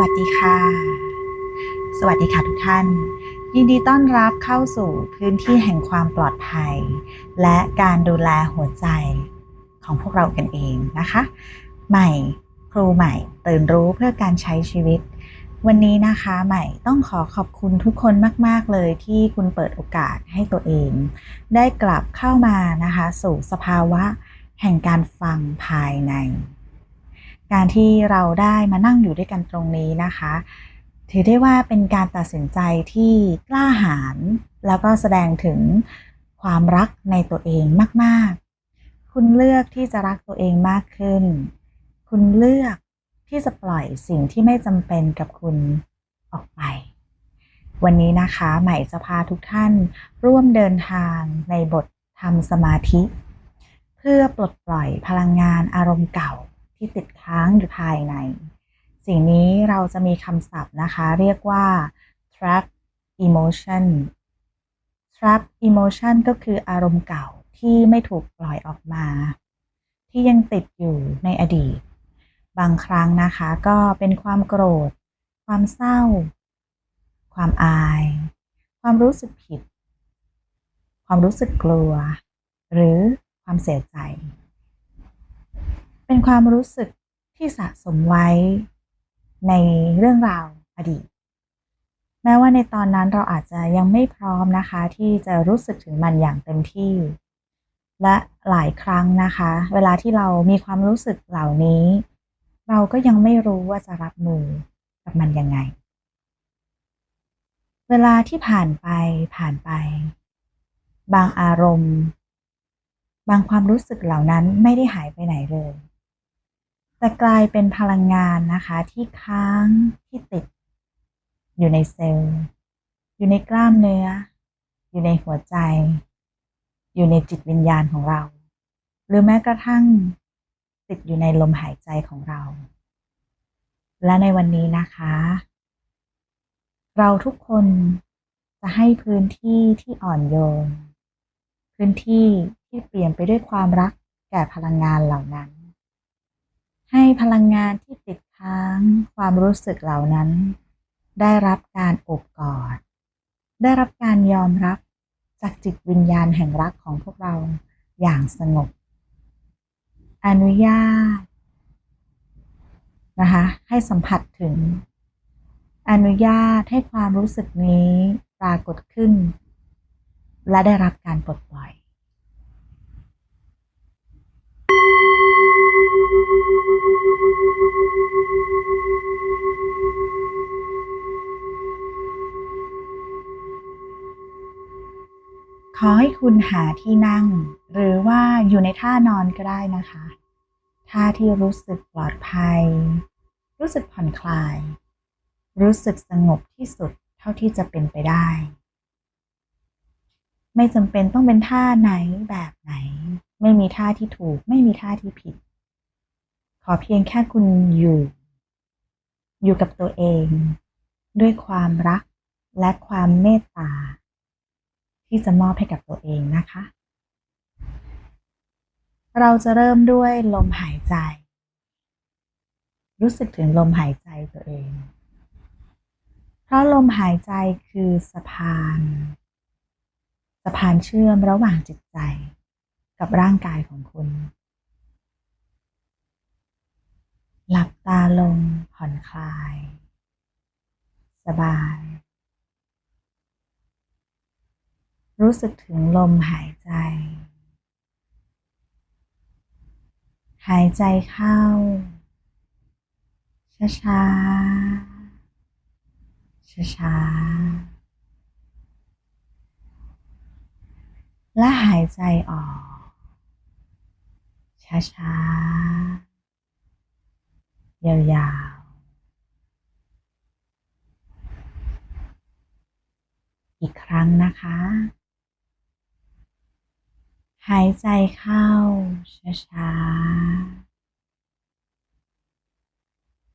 วัสดีค่ะ สวัสดีค่ะทุกท่าน ยินดีต้อนรับเข้าสู่พื้นที่แห่งความปลอดภัย และการดูแลหัวใจของพวกเรากันเองนะคะ ใหม่ครูใหม่ตื่นรู้เพื่อการใช้ชีวิต วันนี้นะคะใหม่ต้องขอขอบคุณทุกคนมาก ๆ เลยที่คุณเปิดโอกาสให้ตัวเอง ได้กลับเข้ามานะคะ สู่สภาวะแห่งการฟังภายใน การที่เราได้มานั่งอยู่ด้วยกันตรงนี้นะคะ ถือได้ว่าเป็นการตัดสินใจที่กล้าหาญแล้วก็แสดงถึงความรักในตัวเองมากๆ คุณเลือกที่จะรักตัวเองมากขึ้น คุณเลือกที่จะปล่อยสิ่งที่ไม่จำเป็นกับคุณออกไป วันนี้นะคะใหม่จะพาทุกท่านร่วมเดินทางในบททำสมาธิ เพื่อปลดปล่อยพลังงานอารมณ์เก่า ที่ติดค้างอยู่ภายใน สิ่งนี้เราจะมีคำศัพท์นะคะ เรียกว่า trap emotion trap emotion ก็คืออารมณ์เก่าที่ไม่ถูกปล่อยออกมา ที่ยังติดอยู่ในอดีต บางครั้งนะคะก็เป็นความโกรธ ความเศร้า ความอาย ความรู้สึกผิด ความรู้สึกกลัว หรือความเสียใจ เป็นความรู้สึกที่สะสมไว้ในเรื่องราวอดีต แม้ว่าในตอนนั้นเราอาจจะยังไม่พร้อมนะคะ ที่จะรู้สึกถึงมันอย่างเต็มที่ และหลายครั้งนะคะ เวลาที่เรามีความรู้สึกเหล่านี้ เราก็ยังไม่รู้ว่าจะรับมือกับมันยังไง เวลาที่ผ่านไปผ่านไป บางอารมณ์ บางความรู้สึกเหล่านั้นไม่ได้หายไปไหนเลย แต่กลายเป็นพลังงานนะคะที่ค้างที่ติด อยู่ในเซลล์ อยู่ในกล้ามเนื้อ อยู่ในหัวใจ อยู่ในจิตวิญญาณของเรา หรือแม้กระทั่งติดอยู่ในลมหายใจของเรา และในวันนี้นะคะ เราทุกคนจะให้พื้นที่ที่อ่อนโยน พื้นที่ที่เปลี่ยนไปด้วยความรักแก่พลังงานเหล่านั้น ให้พลังงานที่ติดค้างความรู้สึกเหล่านั้น ได้รับการอบกอด ได้รับการยอมรับจากจิตวิญญาณแห่งรักของพวกเราอย่างสงบ อนุญาตนะคะให้สัมผัสถึง อนุญาตให้ความรู้สึกนี้ปรากฏขึ้น และได้รับการปลดปล่อย ขอให้คุณหาที่นั่ง หรือว่าอยู่ในท่านอนก็ได้นะคะ ท่าที่รู้สึกปลอดภัย รู้สึกผ่อนคลาย รู้สึกสงบที่สุดเท่าที่จะเป็นไปได้ ไม่จำเป็นต้องเป็นท่าไหนแบบไหน ไม่มีท่าที่ถูก ไม่มีท่าที่ผิด อเพียงแค่คุณอยู่ อยู่กับตัวเอง ด้วยความรักและความเมตตา ที่จะมอบให้กับตัวเองนะคะ เราจะเริ่มด้วยลมหายใจ รู้สึกถึงลมหายใจตัวเอง เพราะลมหายใจคือสะพาน สะพานเชื่อมระหว่างจิตใจกับร่างกายของคุณ หลับตาลงผ่อนคลาย สบาย รู้สึกถึงลมหายใจ หายใจเข้า ช้าๆช้าๆและหายใจออก ช้าๆ ยาวๆ อีกครั้งนะคะ หายใจเข้า ช้าๆ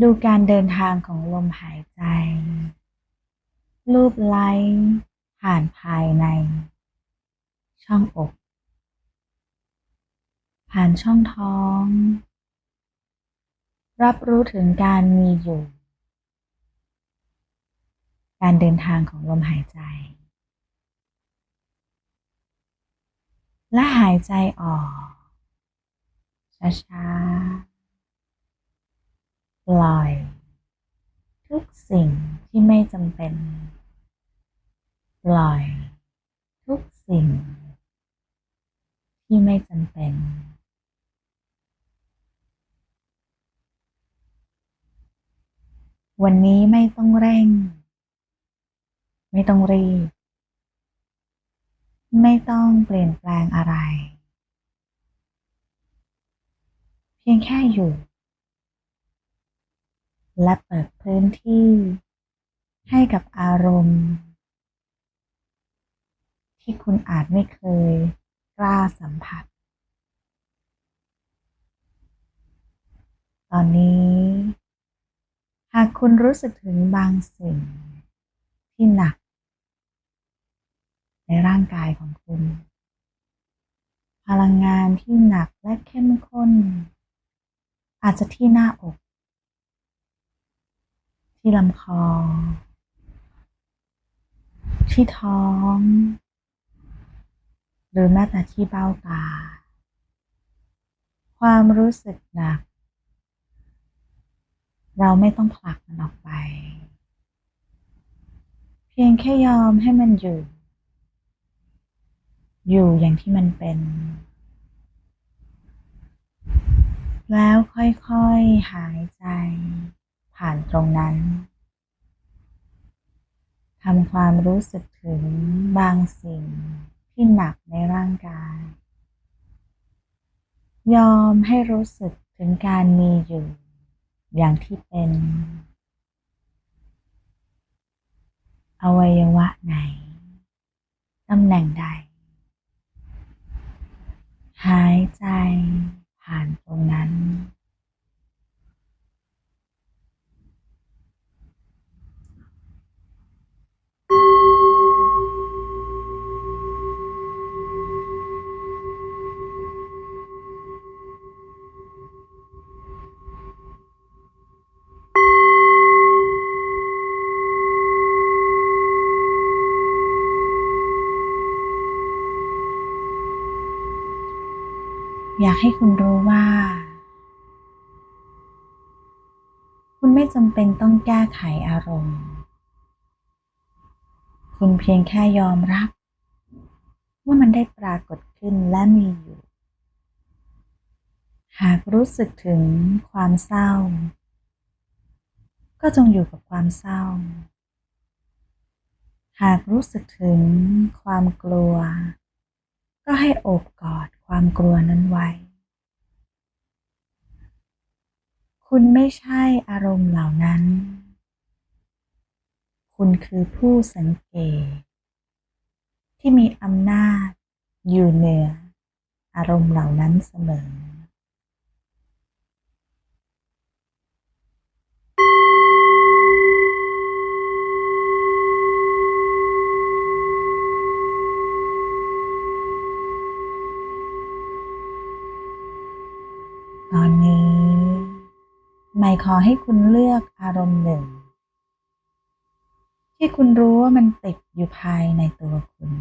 ดูการเดินทางของลมหายใจลูบไล้ผ่านภายใน ช่องอก ผ่านช่องท้อง รับรู้ถึงการมีอยู่ การเดินทางของลมหายใจ และหายใจออก ช้าๆ ปล่อย ทุกสิ่งที่ไม่จำเป็น ปล่อย ทุกสิ่ง ที่ไม่จำเป็น วันนี้ไม่ต้องเร่ง ไม่ต้องรีบ ไม่ต้องเปลี่ยนแปลงอะไร เพียงแค่อยู่ และเปิดพื้นที่ให้กับอารมณ์ ที่คุณอาจไม่เคยกล้าสัมผัส ตอนนี้ หากคุณรู้สึกถึงบางสิ่งที่หนัก ในร่างกายของคุณ พลังงานที่หนักและเข้มข้น อาจจะที่หน้าอก ที่ลำคอ ที่ท้อง หรือแม้แต่ที่เบ้าตา ความรู้สึกหนัก เราไม่ต้องผลักมันออกไป เพียงแค่ยอมให้มันอยู่ อยู่อย่างที่มันเป็น แล้วค่อยๆหายใจ ผ่านตรงนั้นทำความรู้สึกถึงบางสิ่งที่หนักในร่างกาย ยอมให้รู้สึกถึงการมีอยู่ อย่างที่เป็น อวัยวะไหน ตำแหน่งใด หายใจ อยากให้คุณรู้ว่า คุณไม่จำเป็นต้องแก้ไขอารมณ์ คุณเพียงแค่ยอมรับ ว่ามันได้ปรากฏขึ้นและมีอยู่ หากรู้สึกถึงความเศร้า ก็จงอยู่กับความเศร้า หากรู้สึกถึงความกลัว ก็ให้โอบกอด ความกลัวนั้นไว้ คุณไม่ใช่อารมณ์เหล่านั้น คุณคือผู้สังเกต ที่มีอำนาจอยู่เหนืออารมณ์เหล่านั้นเสมอ ไม่ขอให้คุณเลือกอารมณ์หนึ่ง ที่คุณรู้ว่ามันติดอยู่ภายในตัวคุณ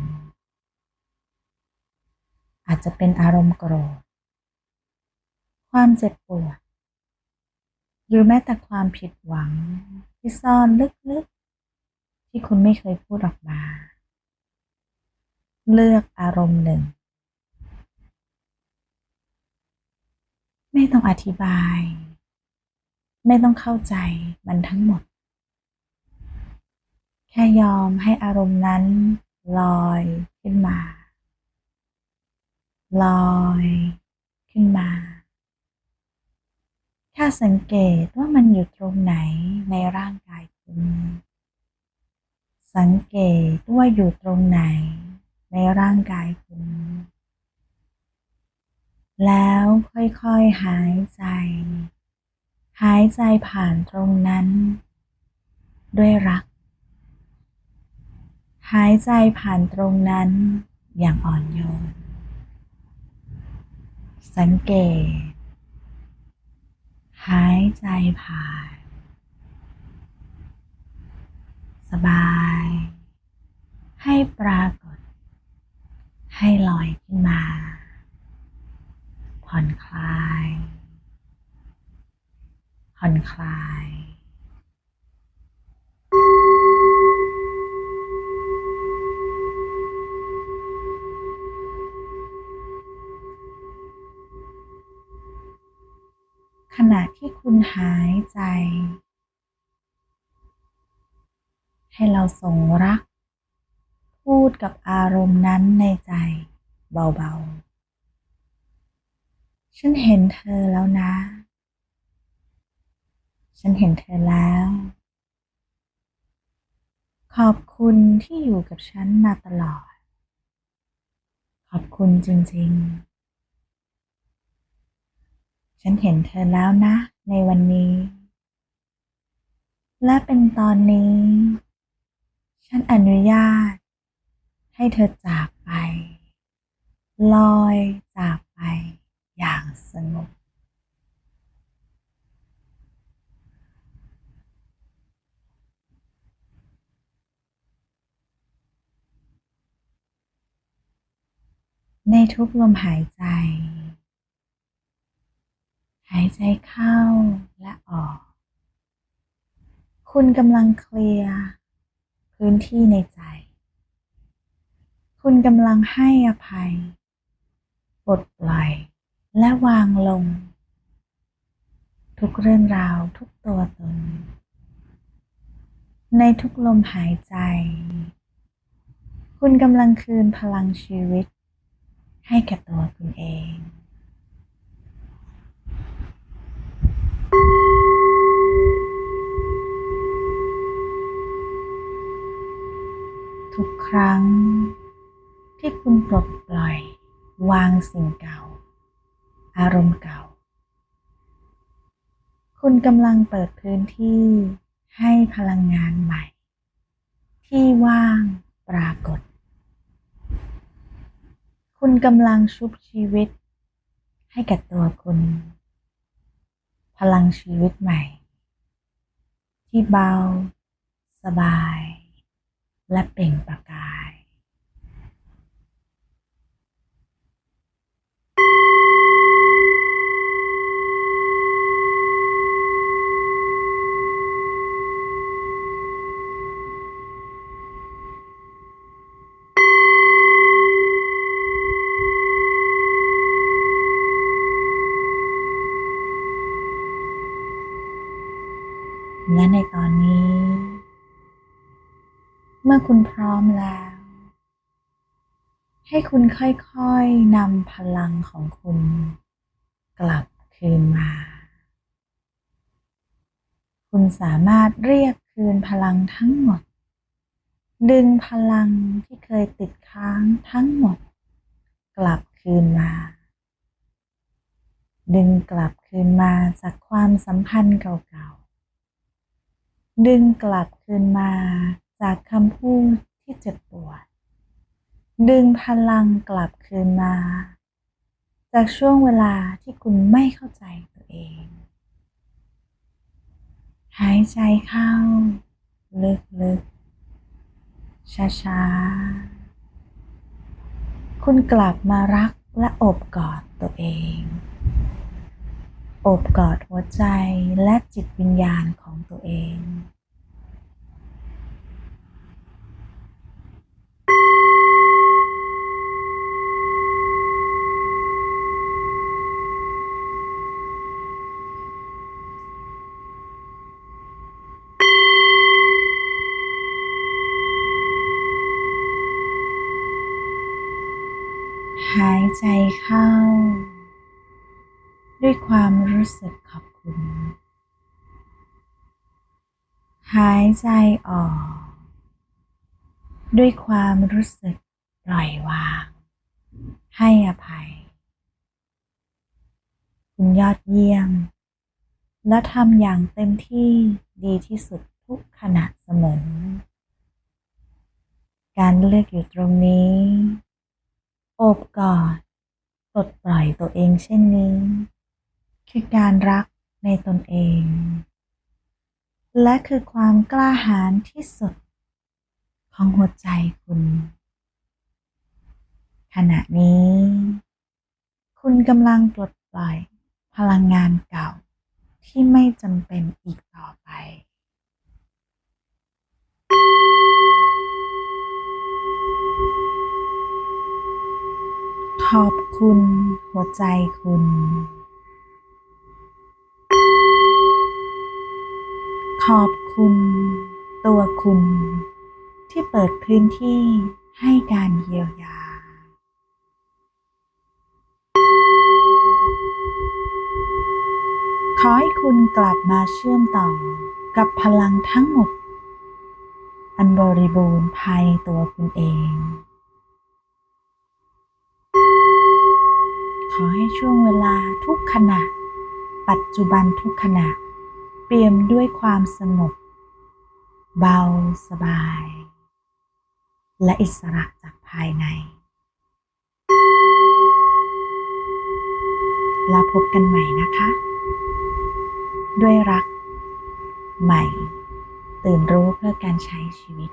อาจจะเป็นอารมณ์โกรธ ความเจ็บปวด หรือแม้แต่ความผิดหวังที่ซ่อนลึกๆ ที่คุณไม่เคยพูดออกมา เลือกอารมณ์หนึ่ง ไม่ต้องอธิบาย ไม่ต้องเข้าใจมันทั้งหมด แค่ยอมให้อารมณ์นั้น ลอยขึ้นมา ลอยขึ้นมาแค่สังเกตว่ามันอยู่ตรงไหนในร่างกายคุณสังเกตว่าอยู่ตรงไหนในร่างกายคุณ แล้วค่อยๆหายใจ หายใจผ่านตรงนั้น ด้วยรัก หายใจผ่านตรงนั้นอย่างอ่อนโยน สังเกต หายใจผ่าน สบาย ให้ปรากฏ ให้ลอยขึ้นมา ผ่อนคลาย ผ่อนคลาย ขณะที่คุณหายใจ ให้เราส่งรัก พูดกับอารมณ์นั้นในใจเบาๆ ฉันเห็นเธอแล้วนะ ฉันเห็นเธอแล้ว ขอบคุณที่อยู่กับฉันมาตลอด ขอบคุณจริง ๆ ฉันเห็นเธอแล้วนะ ในวันนี้ และเป็นตอนนี้ ฉันอนุญาต ให้เธอจากไป ลอยจากไปอย่างสงบ ในทุกลมหายใจ หายใจเข้าและออก คุณกำลังเคลียร์พื้นที่ในใจ คุณกำลังให้อภัยปลดปล่อยและวางลง ทุกเรื่องราวทุกตัวตน ในทุกลมหายใจ คุณกำลังคืนพลังชีวิต ให้แก่ตัวคุณเองทุกครั้งที่คุณปลดปล่อยวางสิ่งเก่า อารมณ์เก่า คุณกำลังเปิดพื้นที่ให้พลังงานใหม่ ที่ว่างปรากฏ คุณกำลังชุบชีวิต ให้กับตัวคุณ พลังชีวิตใหม่ ที่เบา สบาย และเปล่งประกาย อคุณพร้อมแล้ว ให้คุณค่อยๆนำพลังของคุณ กลับคืนมา คุณสามารถเรียกคืนพลังทั้งหมด ดึงพลังที่เคยติดค้างทั้งหมด กลับคืนมา ดึงกลับคืนมาจากความสัมพันธ์เก่าๆดึงกลับคืนมา จากคำพูดที่เจ็บปวด ดึงพลังกลับคืนมา จากช่วงเวลาที่คุณไม่เข้าใจตัวเอง หายใจเข้า ลึกๆ ช้าๆ คุณกลับมารักและโอบกอดตัวเองโอบกอดหัวใจและจิตวิญญาณของตัวเอง หายใจเข้า ด้วยความรู้สึกขอบคุณ หายใจออก ด้วยความรู้สึกปล่อยวาง ให้อภัย คุณยอดเยี่ยม และทำอย่างเต็มที่ดีที่สุดทุกขณะเสมอ การเลือกอยู่ตรงนี้ โอบกอดปลดปล่อยตัวเองเช่นนี้ คือการรักในตนเอง และคือความกล้าหาญที่สุด ของหัวใจคุณ ขณะนี้ คุณกำลังปลดปล่อยพลังงานเก่าที่ไม่จำเป็นอีกต่อไป ขอบคุณหัวใจคุณ ขอบคุณตัวคุณ ที่เปิดพื้นที่ให้การเยียวยา ขอให้คุณกลับมาเชื่อมต่อกับพลังทั้งหมด อันบริบูรณ์ภายในตัวคุณเอง อให้ช่วงเวลาทุกขณะ ปัจจุบันทุกขณะ เปี่ยมด้วยความสงบ เบาสบาย และอิสระจากภายใน แล้วพบกันใหม่นะคะ ด้วยรัก ใหม่ ตื่นรู้เพื่อการใช้ชีวิต